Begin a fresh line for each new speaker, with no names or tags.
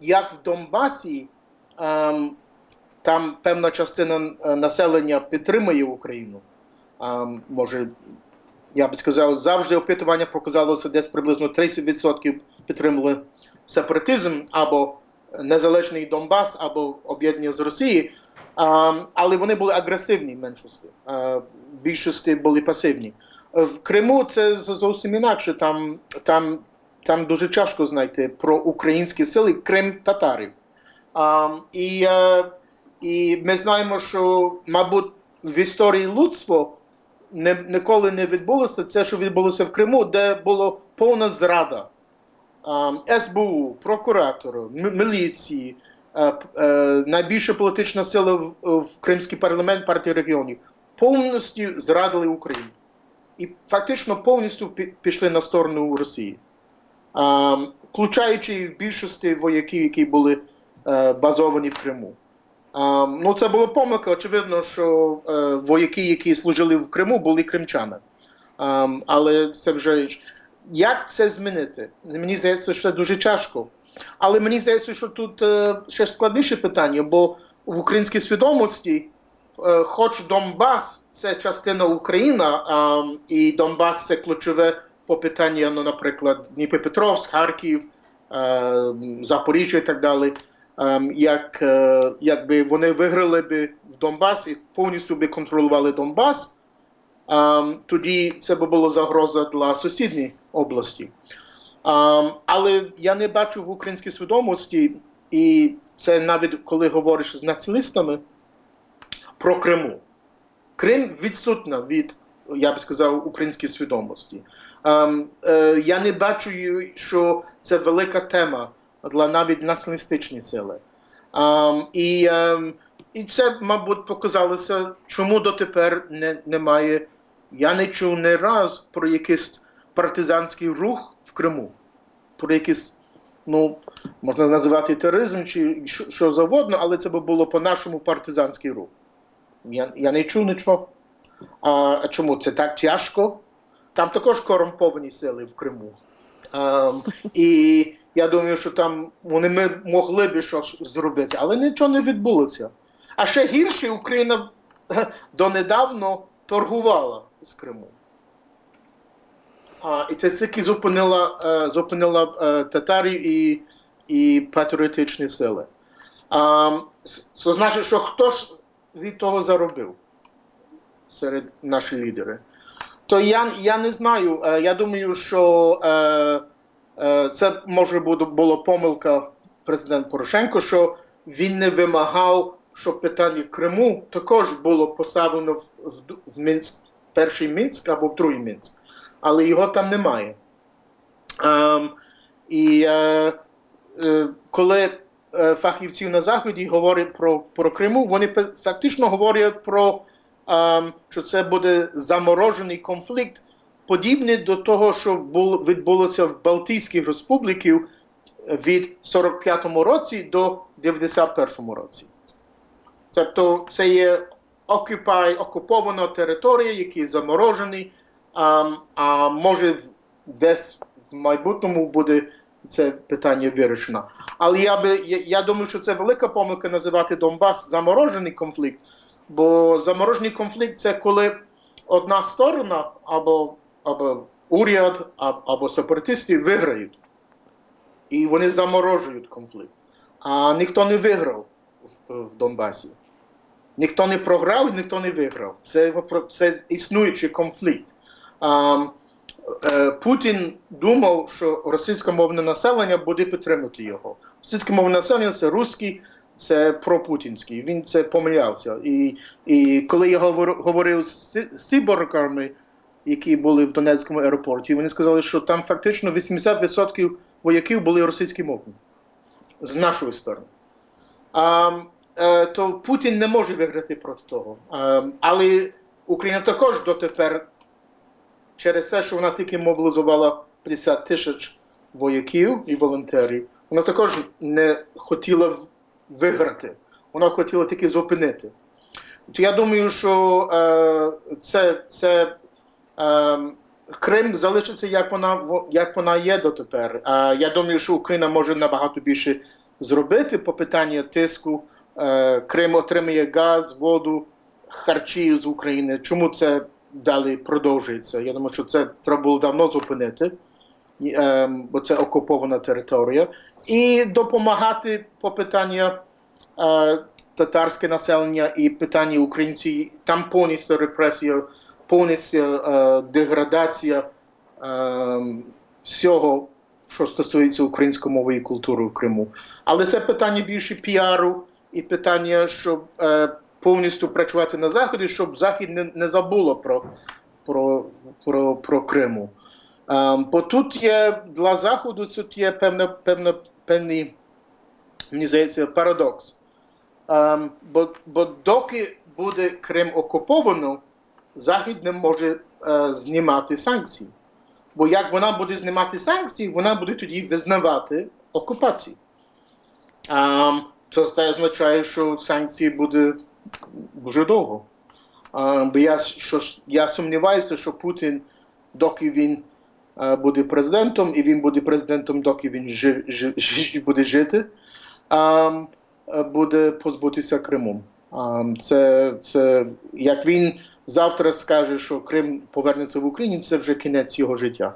як в Донбасі, ем, там певна частина е, населення підтримує Україну. Ем, може, я би сказав, завжди опитування показало, що десь приблизно 30% підтримували сепаратизм або незалежний Донбас, або об'єднання з Росії. Ем, але вони були агресивні в меншості. Е, більшості були пасивні. В Криму це зовсім інакше. Там, там, там дуже тяжко знайти про українські сили, крім татарів. Ем, і, е, і ми знаємо, що, мабуть, в історії людства не, ніколи не відбулося це, що відбулося в Криму, де була повна зрада СБУ, прокуратуру, м- міліції, е, е, найбільша політична сила в, в Кримський парламент партії регіонів повністю зрадили Україну. І фактично повністю пішли на сторону Росії, ем, включаючи в більшості вояків, які були е, базовані в Криму. Ем, ну, це була помилка. Очевидно, що е, вояки, які служили в Криму, були кримчани. Ем, але це вже річ. як це змінити? Мені здається, що це дуже тяжко. Але мені здається, що тут е, ще складніше питання, бо в українській свідомості, хоч Донбас це частина України, і Донбас це ключове по питанню, ну, наприклад, Дніпропетровськ, Харків, е, Запоріжжя і так далі. Е, як, е, якби вони виграли би в Донбас і повністю би контролювали Донбас, тоді це би було загроза для сусідньої області. Але я не бачу в українській свідомості, і це навіть коли говориш з націоналістами про Криму. Крим відсутня від, я би сказав, української свідомості. Ем, е, я не бачу, що це велика тема для навіть націоналістичної сили. Ем, і, ем, і це, мабуть, показалося, чому дотепер не, немає. Я не чув не раз про якийсь партизанський рух в Криму, про якийсь, ну, можна називати тероризм чи що завгодно, але це би було по-нашому партизанський рух. Я, я не чув нічого. А, а чому це так тяжко? Там також корумповані сили в Криму. Ем, і я думаю, що там вони ми могли б щось зробити, але нічого не відбулося. А ще гірше Україна донедавно торгувала з Криму. А, і це тільки зупинила, е, зупинила е, татарів і, і патріотичні сили. А, це значить, що хто ж від того заробив серед наших лідерів? То я, я не знаю. Е, Я думаю, що е, е, це може була помилка президента Порошенко, що він не вимагав, щоб питання Криму також було поставлено в, в, в Мінськ, перший Мінськ або в другий Мінськ. Але його там немає. Ем, і е, е, коли е, фахівці на Заході говорять про, про Криму, вони фактично говорять про що це буде заморожений конфлікт, подібний до того, що було, відбулося в Балтійських республіках від 45-му році до 91-му році. Тобто це є окупай, окупована територія, яка заморожений, а, а може десь в майбутньому буде це питання вирішено. Але я би я, я думаю, що це велика помилка називати Донбас заморожений конфлікт, бо заморожений конфлікт це коли одна сторона або, або уряд, або сепаратисти виграють. І вони заморожують конфлікт. А ніхто не виграв в, в Донбасі. Ніхто не програв, ніхто не виграв. Це, це існуючий конфлікт. А, е, Путін думав, що російськомовне населення буде підтримувати його. Російськомовне населення це русський, це пропутінський. Він це помилявся. І, і коли я говор- говорив з си- сиборками, які були в Донецькому аеропорті, вони сказали, що там фактично 80% вояків були російськомовні з нашої сторони. А, е, то Путін не може виграти проти того. А, але Україна також дотепер, через те, що вона тільки мобілізувала 50 тисяч вояків і волонтерів, вона також не хотіла виграти. Вона хотіла тільки зупинити. То я думаю, що е, це, це е, Крим залишиться, як вона, як вона є дотепер. А я думаю, що Україна може набагато більше зробити по питанню тиску. Е, Крим отримує газ, воду, харчі з України. Чому це далі продовжується? Я думаю, що це треба було давно зупинити, бо це окупована територія, і допомагати по питанню е, татарське населення і питання українців. Там повністю репресія, повністю е, деградація е, всього, що стосується української мови і культури в Криму. Але це питання більше піару і питання, щоб е, повністю працювати на Заході, щоб Захід не, не забуло про, про, про, про Криму. Бо тут є для Заходу тут є певна, певна, певний, мені здається, парадокс. Бо, бо доки буде Крим окуповано, Захід не може е, знімати санкції. Бо як вона буде знімати санкції, вона буде тоді визнавати окупацію. То це означає, що санкції буде дуже довго. А, бо я, що, я сумніваюся, що Путін, доки він буде президентом, і він буде президентом, доки він жив, жив, жив- буде жити, ам, е, буде позбутися Криму. А це, це, як він завтра скаже, що Крим повернеться в Україну, це вже кінець його життя.